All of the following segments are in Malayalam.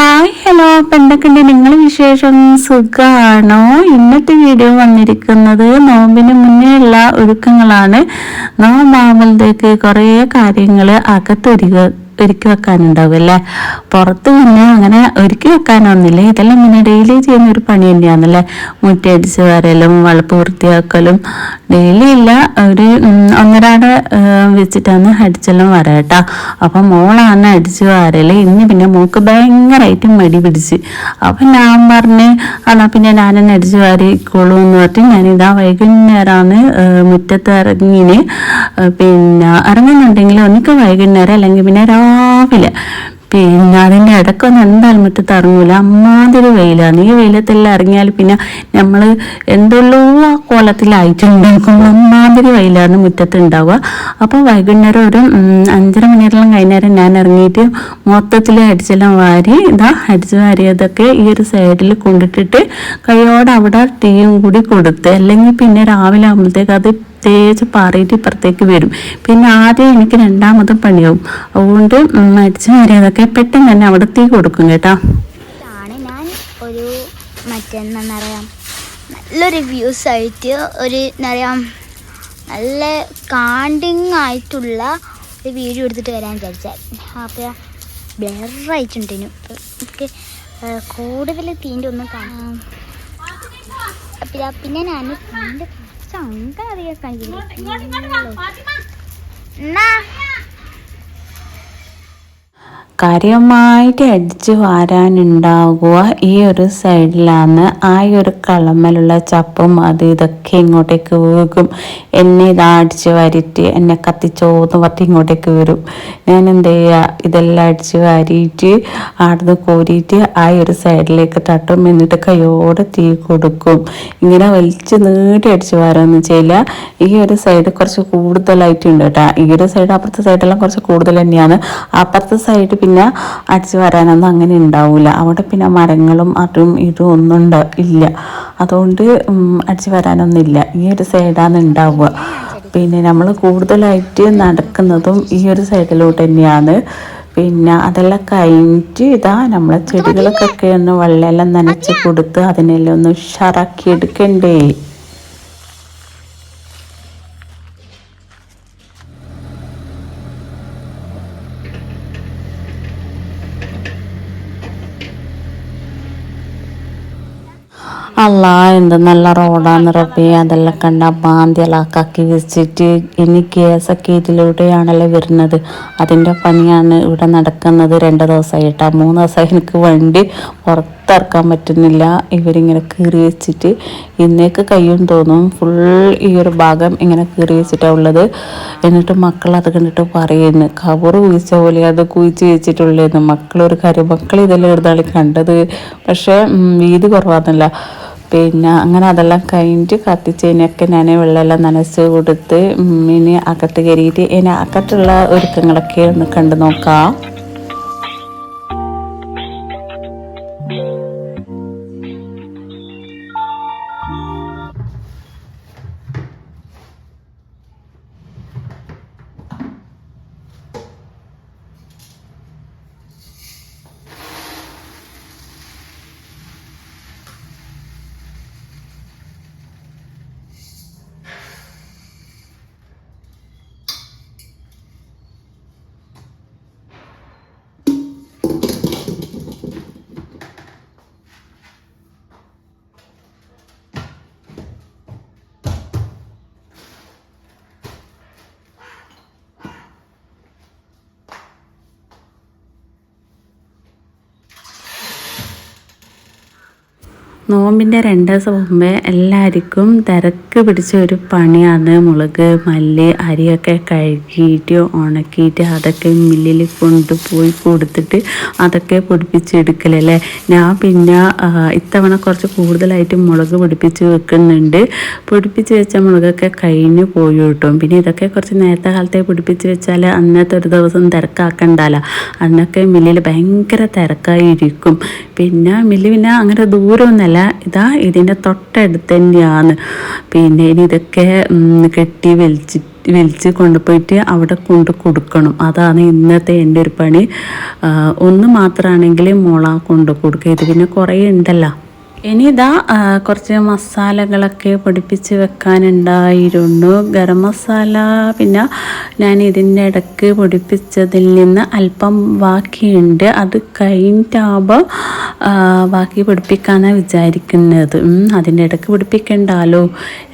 ഹായ് ഹലോ അപ്പം നിങ്ങൾ വിശേഷം സുഖമാണോ ഇന്നത്തെ വീഡിയോ വന്നിരിക്കുന്നത് നോമ്പിന് മുന്നേ ഉള്ള ഒരുക്കങ്ങളാണ്. നോമ്പാകുമ്പോഴത്തേക്ക് കുറേ കാര്യങ്ങൾ അകത്തൊരുക ഒരുക്കി വെക്കാനുണ്ടാവും അല്ലേ? പുറത്ത് പിന്നെ അങ്ങനെ ഒരുക്കി വെക്കാനൊന്നുമില്ല. ഇതെല്ലാം പിന്നെ ഡെയിലി ചെയ്യുന്ന ഒരു പണി തന്നെയാണല്ലേ? മുറ്റടിച്ച് വരലും വളപ്പ് വൃത്തിയാക്കലും ഡെയിലി ഇല്ല. ഒരു ഒന്നരാട വെച്ചിട്ടാണ് അടിച്ചെല്ലാം വര കേട്ടോ. അപ്പം മോളാണ് അടിച്ച് വാരൽ. ഇന്ന് പിന്നെ മോക്ക് ഭയങ്കരമായിട്ട് മടി പിടിച്ച്. അപ്പം ഞാൻ പറഞ്ഞ് എന്നാൽ പിന്നെ ഞാനെന്നെ അടിച്ച് വാരിക്കോളൂ എന്ന് പറഞ്ഞിട്ട് ഞാനിതാ വൈകുന്നേരമാണ് മുറ്റത്ത് ഇറങ്ങിന്. പിന്നെ ഇറങ്ങുന്നുണ്ടെങ്കിൽ ഒന്നിക്ക് വൈകുന്നേരം അല്ലെങ്കിൽ പിന്നെ രാവിലെ പിന്നെ അതിന്റെ ഇടയ്ക്കൊന്നും എന്തായാലും മുറ്റത്ത് ഇറങ്ങൂല അമ്മാതിരി വെയിലാണ് ഈ വെയിലത്തെല്ലാം ഇറങ്ങിയാൽ പിന്നെ നമ്മൾ എന്തുള്ളൂ ആ കോലത്തിലായിട്ടുണ്ടാക്കും. അമ്മാതിരി വെയിലാണ് മുറ്റത്ത് ഉണ്ടാവുക അപ്പോൾ വൈകുന്നേരം ഒരു അഞ്ചര മണിയെല്ലാം കഴിഞ്ഞേരം ഞാൻ ഇറങ്ങിയിട്ട് മൊത്തത്തിൽ അടിച്ചെല്ലാം വാരി ഇതാ അടിച്ച് വാരിയതൊക്കെ ഈ ഒരു സൈഡിൽ കൊണ്ടിട്ടിട്ട് കൈയോടെ അവിടെ ടീയും കൂടി കൊടുത്ത് അല്ലെങ്കിൽ പിന്നെ രാവിലെ ആകുമ്പോഴത്തേക്ക് അത് തേച്ച് പാറിയിട്ട് ഇപ്പുറത്തേക്ക് വരും. പിന്നെ ആദ്യം എനിക്ക് രണ്ടാമതും പണിയാവും. അതുകൊണ്ട് മരിച്ച മര്യാദക്കെ പെട്ടെന്ന് തന്നെ അവിടെ തീ കൊടുക്കും കേട്ടോ. ഇതാണ് ഞാൻ ഒരു മറ്റെന്താ പറയാം നല്ലൊരു വ്യൂസ് ആയിട്ട് ഒരു എന്താ പറയാ നല്ല കാണ്ടിങ് ആയിട്ടുള്ള ഒരു വീഡിയോ എടുത്തിട്ട് വരാൻ വിചാരിച്ചാൽ അപ്പോൾ ബ്ലറായിട്ടുണ്ട് എനിക്ക് ഏഹ്, കൂടുതൽ തീന്റെ ഒന്നും കാണാം. അപ്പം പിന്നെ ഞാൻ തീന്റെ കാണിക്കുന്നു എന്നാ? കാര്യമായിട്ട് അടിച്ചു വാരാനുണ്ടാകുക ഈ ഒരു സൈഡിലാണ്. ആ ഒരു കളമ്മലുള്ള ചപ്പും അത് ഇതൊക്കെ ഇങ്ങോട്ടേക്ക് വീകും. എന്നെ ഇതാ അടിച്ച് എന്നെ കത്തിച്ചോന്ന് പറഞ്ഞ് ഇങ്ങോട്ടേക്ക് വരും. ഞാൻ എന്ത് ചെയ്യുക ഇതെല്ലാം അടിച്ച് വാരിയിട്ട് ആടുന്ന് കോരിയിട്ട് ആ ഒരു സൈഡിലേക്ക് തട്ടും. എന്നിട്ട് കൈയോടെ തീ കൊടുക്കും. ഇങ്ങനെ വലിച്ചു നീട്ടി അടിച്ച് വാരൊന്നും ചെയ്യില്ല ഈ ഒരു സൈഡ് കുറച്ച് കൂടുതലായിട്ടുണ്ട് കേട്ടോ. ഈ ഒരു സൈഡ് അപ്പുറത്തെ സൈഡെല്ലാം കുറച്ച് കൂടുതൽ തന്നെയാണ്. അപ്പുറത്തെ സൈഡ് പിന്നെ അടിച്ചു വരാനൊന്നും അങ്ങനെ ഉണ്ടാവില്ല അവിടെ പിന്നെ മരങ്ങളും അതും ഇതും ഒന്നും ഉണ്ട് ഇല്ല. അതുകൊണ്ട് അടിച്ചു വരാനൊന്നും ഇല്ല. ഈ ഒരു സൈഡാണ് ഉണ്ടാവുക. പിന്നെ നമ്മൾ കൂടുതലായിട്ട് നടക്കുന്നതും ഈ ഒരു സൈഡിലോട്ട് തന്നെയാണ്. പിന്നെ അതെല്ലാം കഴിഞ്ഞിട്ട് ഇതാ നമ്മളെ ചെടികൾക്കൊക്കെ ഒന്ന് വെള്ളമെല്ലാം നനച്ച് കൊടുത്ത് അതിനെല്ലാം ഒന്ന് ഉഷാറാക്കി എടുക്കണ്ടേ. അല്ല എന്ത് നല്ല റോഡാന്ന് റബ്ബി. അതെല്ലാം കണ്ട ബാന്തിയലാക്കി വെച്ചിട്ട് ഇനി കേസൊക്കെ ഇതിലൂടെയാണല്ലോ വരുന്നത്. അതിന്റെ പണിയാണ് ഇവിടെ നടക്കുന്നത്. രണ്ട് ദിവസമായിട്ടാ മൂന്ന് ദിവസമായി എനിക്ക് വണ്ടി പുറത്തിറക്കാൻ പറ്റുന്നില്ല. ഇവരിങ്ങനെ കീറി വെച്ചിട്ട് ഇന്നേക്ക് കയ്യും തോന്നും. ഫുൾ ഈ ഒരു ഭാഗം ഇങ്ങനെ കീറി വെച്ചിട്ടാണ് ഉള്ളത്. എന്നിട്ട് മക്കൾ അത് കണ്ടിട്ട് പറയുന്നു. കവർ കുഴിച്ച പോലെ അത് കുഴിച്ച് വെച്ചിട്ടുള്ളതെന്ന് മക്കളൊരു കാര്യം മക്കൾ ഇതെല്ലാം എടുത്താളി കണ്ടത്. പക്ഷേ വീതി കുറവാന്നല്ല. പിന്നെ അങ്ങനെ അതെല്ലാം കഴിഞ്ഞിട്ട് കത്തിച്ചതിനൊക്കെ ഞാൻ വെള്ളമെല്ലാം നനച്ച് കൊടുത്ത് ഇനി അകത്ത് കയറിയിട്ട് ഇനി അകത്തുള്ള ഒരുക്കങ്ങളൊക്കെ ഒന്ന് കണ്ടു നോക്കാം. Thank you. നോമ്പിന്റെ രണ്ട് ദിവസം മുമ്പേ എല്ലാവർക്കും തിരക്ക് പിടിച്ച ഒരു പണിയാണ് മുളക് മല്ല് അരിയൊക്കെ കഴുകിയിട്ട് ഉണക്കിയിട്ട് അതൊക്കെ മില്ലിൽ കൊണ്ടുപോയി കൊടുത്തിട്ട് അതൊക്കെ പൊടിപ്പിച്ചെടുക്കലല്ലേ ഞാൻ പിന്നെ ഇത്തവണ കുറച്ച് കൂടുതലായിട്ട് മുളക് പൊടിപ്പിച്ച് വെക്കുന്നുണ്ട്. പൊടിപ്പിച്ച് വെച്ച മുളകൊക്കെ കഴിഞ്ഞു പോയി കിട്ടും. പിന്നെ ഇതൊക്കെ കുറച്ച് നേരത്തെ കാലത്തെ പൊടിപ്പിച്ച് വെച്ചാൽ അന്നത്തെ ഒരു ദിവസം തിരക്കാക്കണ്ടല്ലോ. അന്നൊക്കെ മില്ലിൽ ഭയങ്കര തിരക്കായിരിക്കും. പിന്നെ മില്ല് പിന്നെ അങ്ങനെ ദൂരമൊന്നുമല്ല ഇതാ ഇതിന്റെ തൊട്ടടുത്ത് തന്നെയാണ് പിന്നെ ഇനി ഇതൊക്കെ കെട്ടി വലിച്ചിട്ട് വലിച്ച് കൊണ്ടുപോയിട്ട് അവിടെ കൊണ്ട് കൊടുക്കണം. അതാണ് ഇന്നത്തെ എന്റെ ഒരു പണി. ഒന്ന് മാത്രമാണെങ്കിൽ മോള കൊണ്ട് കൊടുക്കുക. ഇത് പിന്നെ കുറേ ഉണ്ടല്ലോ. ഇനി ഇതാ കുറച്ച് മസാലകളൊക്കെ പൊടിപ്പിച്ച് വെക്കാനുണ്ടായിരുന്നു. ഗരം മസാല പിന്നെ ഞാൻ ഇതിന്റെ ഇടയ്ക്ക് പൊടിപ്പിച്ചതിൽ നിന്ന് അല്പം ബാക്കിയുണ്ട്. അത് കഴിഞ്ഞിട്ടാകുമ്പോൾ ബാക്കി പൊടിപ്പിക്കാനാണ് വിചാരിക്കുന്നത്. അതിന്റെ ഇടയ്ക്ക് പൊടിപ്പിക്കണ്ടല്ലോ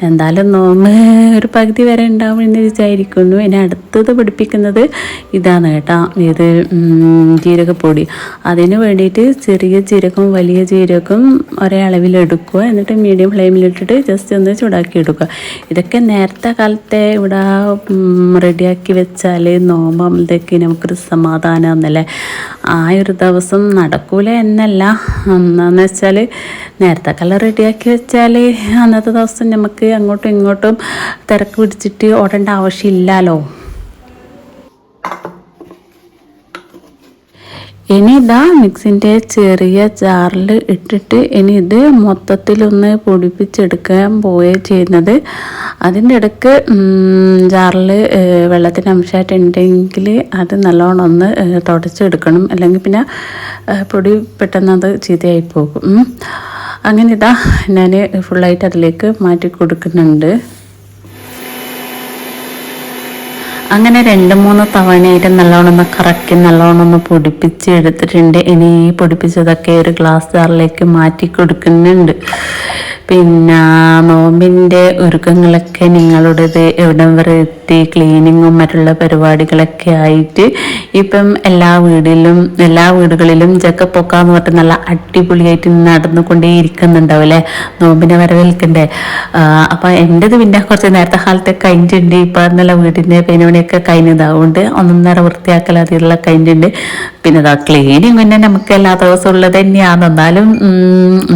എന്തായാലും നോമ്പ് ഒരു പകുതി വരെ ഉണ്ടാവും എന്ന് വിചാരിക്കുന്നു. ഇനി അടുത്തത് പൊടിപ്പിക്കുന്നത് ഇതാണ് കേട്ടോ. ഇത് ജീരകപ്പൊടി. അതിന് വേണ്ടിയിട്ട് ചെറിയ ജീരകം വലിയ ജീരകം ഒരേ അളവിൽ എടുക്കുക എന്നിട്ട് മീഡിയം ഫ്ലെയിമിലിട്ടിട്ട് ജസ്റ്റ് ഒന്ന് ചൂടാക്കി എടുക്കുക. ഇതൊക്കെ നേരത്തെ കാലത്തെ ഇവിടെ റെഡിയാക്കി വെച്ചാൽ നോമ്പാകുമ്പോഴത്തേക്ക് നമുക്കൊരു സമാധാനം എന്നല്ലേ ആ ഒരു ദിവസം നടക്കൂല എന്നല്ല. എന്താണെന്ന് വെച്ചാൽ നേരത്തെ കാലം റെഡിയാക്കി വെച്ചാൽ അന്നത്തെ ദിവസം നമുക്ക് അങ്ങോട്ടും ഇങ്ങോട്ടും തിരക്ക് പിടിച്ചിട്ട് ഓടേണ്ട ആവശ്യമില്ലല്ലോ. ഇനി ഇതാ മിക്സിന്റെ ചെറിയ ജാറിൽ ഇട്ടിട്ട് ഇനി ഇത് മൊത്തത്തിലൊന്ന് പൊടിപ്പിച്ചെടുക്കാൻ പോവുകയാണ് ചെയ്യുന്നത്. അതിന്റെ ഇടയ്ക്ക് ജാറിൽ വെള്ളത്തിന്റെ അംശമായിട്ടുണ്ടെങ്കിൽ അത് നല്ലോണം ഒന്ന് തുടച്ചെടുക്കണം. അല്ലെങ്കിൽ പിന്നെ പൊടി പെട്ടെന്ന് അത് ചീത്തയായി പോകും. അങ്ങനെ ഇതാ ഞാൻ ഫുള്ളായിട്ട് അതിലേക്ക് മാറ്റി കൊടുക്കുന്നുണ്ട്. അങ്ങനെ രണ്ട് മൂന്ന് തവണയായിട്ട് നല്ലോണം ഒന്ന് കറക്കി നല്ലോണം ഒന്ന് പൊടിപ്പിച്ച് എടുത്തിട്ടുണ്ട്. ഇനി ഈ പൊടിപ്പിച്ചതൊക്കെ ഒരു ഗ്ലാസ് ജാറിലേക്ക് മാറ്റി കൊടുക്കുന്നുണ്ട്. പിന്നെ നോമ്പിന്റെ ഒരുക്കങ്ങളൊക്കെ നിങ്ങളുടേത് എവിടം വരെ എത്തി? ക്ലീനിങ്ങും മറ്റുള്ള പരിപാടികളൊക്കെ ആയിട്ട് ഇപ്പം എല്ലാ വീടിലും എല്ലാ വീടുകളിലും ജക്കപ്പൊക്ക എന്ന് പറഞ്ഞിട്ട് നല്ല അടിപൊളിയായിട്ട് നടന്നുകൊണ്ടേ ഇരിക്കുന്നുണ്ടാവും അല്ലേ നോമ്പിനെ വരവേൽക്കണ്ടേ? അപ്പം എന്റെത് പിന്നെ കുറച്ച് നേരത്തെ കാലത്തെ കഴിഞ്ഞിട്ടുണ്ട്. ഇപ്പം നല്ല വീടിന്റെ പെനുപണിയൊക്കെ കഴിഞ്ഞതാവുകൊണ്ട് ഒന്നൊന്നര വൃത്തിയാക്കൽ അതിലുള്ള കഴിഞ്ഞിട്ടുണ്ട്. പിന്നെ അതാ ക്ലീനിങ് പിന്നെ നമുക്ക് എല്ലാ ദിവസവും ഉള്ളത് തന്നെയാണ് എന്നാലും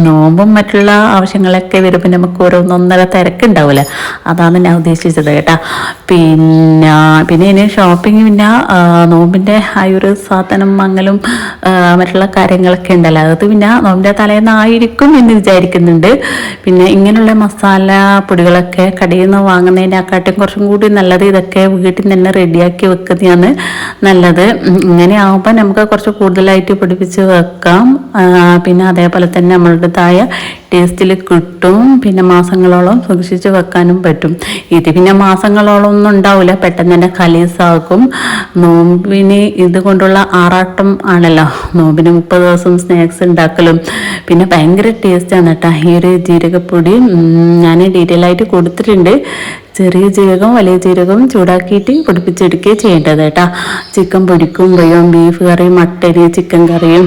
നോമ്പും മറ്റുള്ള ആവശ്യങ്ങളൊക്കെ വരുമ്പോൾ നമുക്ക് ഓരോന്നൊന്നര തിരക്കുണ്ടാവില്ല അതാണ് ഞാൻ ഉദ്ദേശിച്ചത് കേട്ടോ. പിന്നെ പിന്നെ ഇനി ഷോപ്പിംഗ് പിന്നെ നോമ്പിന്റെ ആ ഒരു സാധനം മങ്ങലും മറ്റുള്ള കാര്യങ്ങളൊക്കെ ഉണ്ടല്ലോ. അത് പിന്നെ നോമ്പിന്റെ തലേന്നായിരിക്കും എന്ന് വിചാരിക്കുന്നുണ്ട്. പിന്നെ ഇങ്ങനെയുള്ള മസാല പൊടികളൊക്കെ കടയിൽ നിന്ന് വാങ്ങുന്നതിനെക്കാട്ടും കുറച്ചും കൂടി നല്ലത് ഇതൊക്കെ വീട്ടിൽ തന്നെ റെഡിയാക്കി വെക്കുന്നതാണ് നല്ലത്. ഇങ്ങനെ ആകുമ്പോൾ നമുക്ക് കുറച്ച് കൂടുതലായിട്ട് പിടിപ്പിച്ച് വെക്കാം. പിന്നെ അതേപോലെ തന്നെ നമ്മളുടേതായ ടേസ്റ്റിൽ കിട്ടും. പിന്നെ മാസങ്ങളോളം സൂക്ഷിച്ച് വെക്കാനും പറ്റും. ഇത് പിന്നെ മാസങ്ങളോളം ഒന്നും ഉണ്ടാവില്ല പെട്ടെന്ന് തന്നെ കലീസാക്കും നോമ്പിന് ഇതുകൊണ്ടുള്ള ആറാട്ടം ആണല്ലോ. നോമ്പിന് മുപ്പത് ദിവസം സ്നാക്സ് ഉണ്ടാക്കലും. പിന്നെ ഭയങ്കര ടേസ്റ്റാണ് കേട്ടോ ഈ ഒരു ജീരകപ്പൊടി ഞാൻ ഡീറ്റെയിൽ ആയിട്ട് കൊടുത്തിട്ടുണ്ട്. ചെറിയ ജീരകം വലിയ ജീരകം ചൂടാക്കിയിട്ട് പൊടിപ്പിച്ചെടുക്കുകയും ചെയ്യേണ്ടത് കേട്ടോ ചിക്കൻ പൊടിക്കുമ്പോഴും ബീഫ് കറിയും മട്ടരി ചിക്കൻ കറിയും.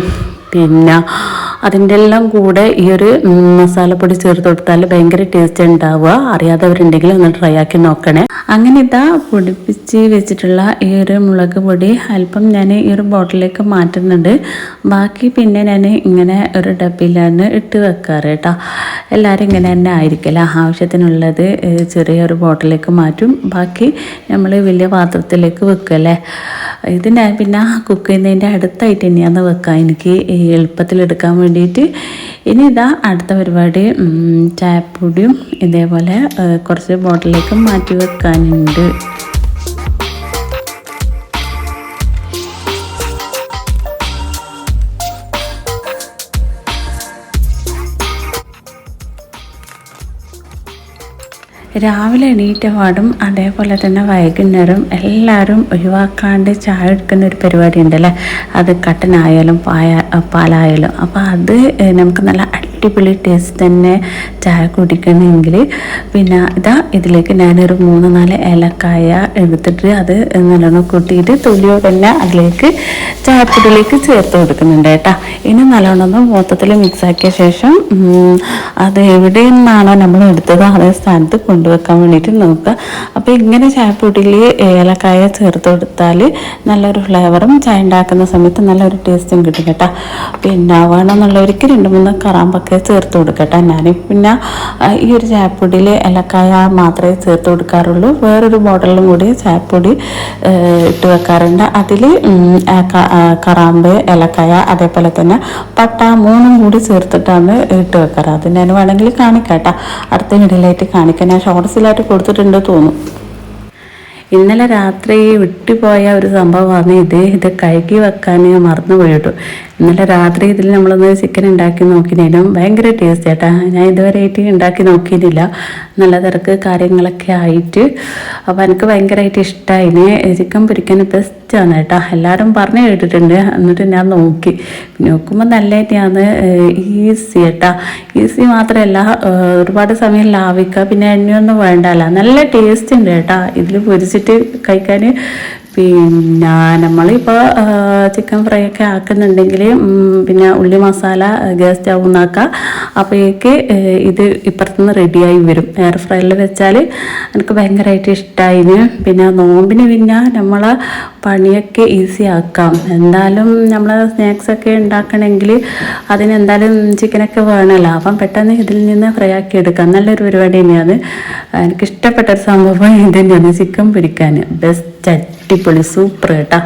പിന്നെ അതിന്റെ എല്ലാം കൂടെ ഈ ഒരു മസാലപ്പൊടി ചേർത്ത് കൊടുത്താൽ ഭയങ്കര ടേസ്റ്റ് ഉണ്ടാവുക. അറിയാത്തവരുണ്ടെങ്കിൽ ഒന്ന് ട്രൈ ആക്കി നോക്കണേ. അങ്ങനെ ഇതാ പൊടിപ്പിച്ച് വെച്ചിട്ടുള്ള ഈ ഒരു മുളക് പൊടി അല്പം ഞാൻ ഈ ഒരു ബോട്ടിലേക്ക് മാറ്റുന്നുണ്ട്. ബാക്കി പിന്നെ ഞാൻ ഇങ്ങനെ ഒരു ഡബ്ബയിലാണ് ഇട്ട് വെക്കാറ് കേട്ടോ. എല്ലാവരും ഇങ്ങനെ തന്നെ ആയിരിക്കില്ല. ആവശ്യത്തിനുള്ളത് ചെറിയൊരു ബോട്ടിലേക്ക് മാറ്റും. ബാക്കി നമ്മൾ വലിയ പാത്രത്തിലേക്ക് വെക്കല്ലേ ഇത് ഞാൻ പിന്നെ കുക്ക് ചെയ്യുന്നതിന്റെ അടുത്തായിട്ട് തന്നെയാണ് വെക്കുക. എനിക്ക് എളുപ്പത്തിലെടുക്കാൻ എടുക്കാൻ വേണ്ടിയിട്ട്. ഇനി ഇതാ അടുത്ത പരിപാടി ചായപ്പൊടിയും ഇതേപോലെ കുറച്ച് ബോട്ടിലേക്ക് മാറ്റി വെക്കാനുണ്ട്. രാവിലെ എണീറ്റ പാടും അതേപോലെ തന്നെ വൈകുന്നേരം എല്ലാവരും ഒഴിവാക്കാണ്ട് ചായ എടുക്കുന്ന ഒരു പരിപാടി ഉണ്ടല്ലേ അത് കട്ടനായാലും പായ പാലായാലും. അപ്പോൾ അത് നമുക്ക് നല്ല അടിപൊളി ടേസ്റ്റ് തന്നെ ചായ കുടിക്കണമെങ്കിൽ. പിന്നെ ഇതാ ഇതിലേക്ക് ഞാനൊരു മൂന്ന് നാല് ഏലക്കായ എടുത്തിട്ട് അത് നല്ലോണം കൂട്ടിയിട്ട് തൊലിയോടെ തന്നെ അതിലേക്ക് ചായപ്പൊടിയിലേക്ക് ചേർത്ത് കൊടുക്കുന്നുണ്ട് കേട്ടോ. ഇനി നല്ലോണം മൊത്തത്തിൽ മിക്സാക്കിയ ശേഷം അത് എവിടെ നിന്നാണോ നമ്മൾ എടുത്തത് അതേ സ്ഥാനത്ത് കൊണ്ടുവെക്കാൻ വേണ്ടിയിട്ട് നോക്കുക. അപ്പോൾ ഇങ്ങനെ ചായപ്പൊടിയിൽ ഏലക്കായ ചേർത്ത് കൊടുത്താൽ നല്ലൊരു ഫ്ലേവറും ചായ ഉണ്ടാക്കുന്ന സമയത്ത് നല്ലൊരു ടേസ്റ്റും കിട്ടും കേട്ടോ. പിന്നെ വേണമെന്നുള്ളവർക്ക് രണ്ട് മൂന്ന് കറാമ്പൊക്കെ ചേർത്ത് കൊടുക്കട്ടെ. ഞാൻ പിന്നെ ഈ ഒരു ചായപ്പൊടിയിൽ ഏലക്കായ മാത്രമേ ചേർത്ത് കൊടുക്കാറുള്ളൂ. വേറൊരു ബോട്ടിലും കൂടി ചായപ്പൊടി ഇട്ട് വെക്കാറുണ്ട്. അതിൽ കറാമ്പ് ഏലക്കായ അതേപോലെ തന്നെ പട്ട മൂന്നും കൂടി ചേർത്തിട്ടാണ് ഇട്ട് വെക്കാറ്. അത് ഞാൻ വേണമെങ്കിൽ കാണിക്കാം കേട്ടോ അടുത്ത വീഡിയോയിലായിട്ട് കാണിക്കാം. ഞാൻ ഷോർട്സിലായിട്ട് കൊടുത്തിട്ടുണ്ട് തോന്നും ഇന്നലെ രാത്രി വിട്ടുപോയ ഒരു സംഭവമാണ് ഇത്. ഇത് കഴുകി വെക്കാൻ മറന്നു പോയിട്ടു ഇന്നലെ രാത്രി ഇതിൽ നമ്മളൊന്ന് ചിക്കൻ ഉണ്ടാക്കി നോക്കിനേനും ഭയങ്കര ടേസ്റ്റ് ചേട്ടാ ഞാൻ ഇതുവരെ ആയിട്ട് ഉണ്ടാക്കി നോക്കിയിട്ടില്ല നല്ല തിരക്ക് കാര്യങ്ങളൊക്കെ ആയിട്ട്. അപ്പോൾ എനിക്ക് ഭയങ്കരമായിട്ട് ഇഷ്ടമായിന് ചിക്കൻ പൊരിക്കാൻ ബെസ്റ്റാണ് കേട്ടോ. എല്ലാവരും പറഞ്ഞു കേട്ടിട്ടുണ്ട്. എന്നിട്ട് ഞാൻ നോക്കി. നോക്കുമ്പോൾ നല്ല തന്നെയാണ് ഈസി കേട്ടോ. ഈസി മാത്രമല്ല ഒരുപാട് സമയം ലാഭിക്കുക. പിന്നെ എണ്ണയൊന്നും വേണ്ടല്ല. നല്ല ടേസ്റ്റ് ഉണ്ട് കേട്ടോ. ഇതിൽ പൊരിച്ചിട്ട് കഴിക്കാൻ പിന്നെ നമ്മളിപ്പോൾ ചിക്കൻ ഫ്രൈ ഒക്കെ ആക്കുന്നുണ്ടെങ്കിൽ പിന്നെ ഉള്ളി മസാല ഗ്യാസ് സ്റ്റൗ ഒന്നാക്കാം. അപ്പോഴേക്ക് ഇത് ഇപ്പുറത്തുനിന്ന് റെഡിയായി വരും. എയർ ഫ്രൈയിൽ വെച്ചാൽ എനിക്ക് ഭയങ്കരമായിട്ട് ഇഷ്ടമായിന് പിന്നെ നോമ്പിന് പിന്നെ നമ്മൾ പണിയൊക്കെ ഈസി ആക്കാം. എന്തായാലും നമ്മൾ സ്നാക്സ് ഒക്കെ ഉണ്ടാക്കണമെങ്കിൽ അതിനെന്തായാലും ചിക്കനൊക്കെ വേണമല്ലോ അപ്പം പെട്ടെന്ന് ഇതിൽ നിന്ന് ഫ്രൈ ആക്കി എടുക്കാം. നല്ലൊരു പരിപാടി തന്നെയാണ്. എനിക്ക് ഇഷ്ടപ്പെട്ട ഒരു സംഭവം ഇത് തന്നെയാണ് ചിക്കൻ പിടിക്കാൻ ബെസ്റ്റ് അടിപൊളി സൂപ്പർ കേട്ടാ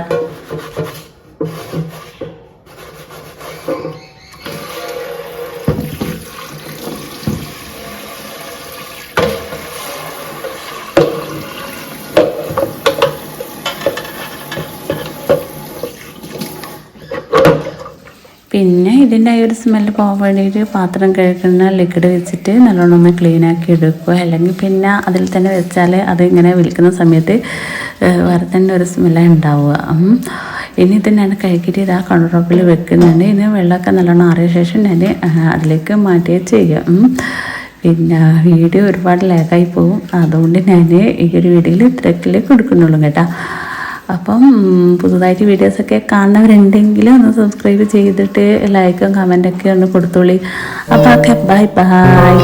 പിന്നെ ഇതിന്റെ ഒരു സ്മെല്ല് പോകാൻ വേണ്ടിയിട്ട് പാത്രം കഴുകുന്ന ലിക്വിഡ് വെച്ചിട്ട് നല്ലോണം ഒന്ന് ക്ലീൻ ആക്കി എടുക്കുക. അല്ലെങ്കിൽ പിന്നെ അതിൽ തന്നെ വെച്ചാൽ അത് ഇങ്ങനെ വിൽക്കുന്ന സമയത്ത് വേറെ തന്നെ ഒരു സ്മെല്ലാണ് ഉണ്ടാവുക. ഇനി ഇത് ഞാൻ കഴുകിയിട്ട് ഇതാ കൺട്രോപ്പിൽ വെക്കുന്നുണ്ട്. ഇനി വെള്ളമൊക്കെ നല്ലോണം ആറിയ ശേഷം ഞാൻ അതിലേക്ക് മാറ്റുകയും ചെയ്യാം പിന്നെ വീഡിയോ ഒരുപാട് ലാഗായി പോകും. അതുകൊണ്ട് ഞാൻ ഈ ഒരു വീഡിയോയിൽ ഇത്രക്കിലേക്ക് കൊടുക്കുന്നുള്ളൂ കേട്ടോ. അപ്പം പുതുതായിട്ട് വീഡിയോസൊക്കെ കാണുന്നവരുണ്ടെങ്കിൽ ഒന്ന് സബ്സ്ക്രൈബ് ചെയ്തിട്ട് ലൈക്കും കമന്റൊക്കെ ഒന്ന് കൊടുത്തോളി. അപ്പോൾ ഓക്കെ ബൈ ബൈ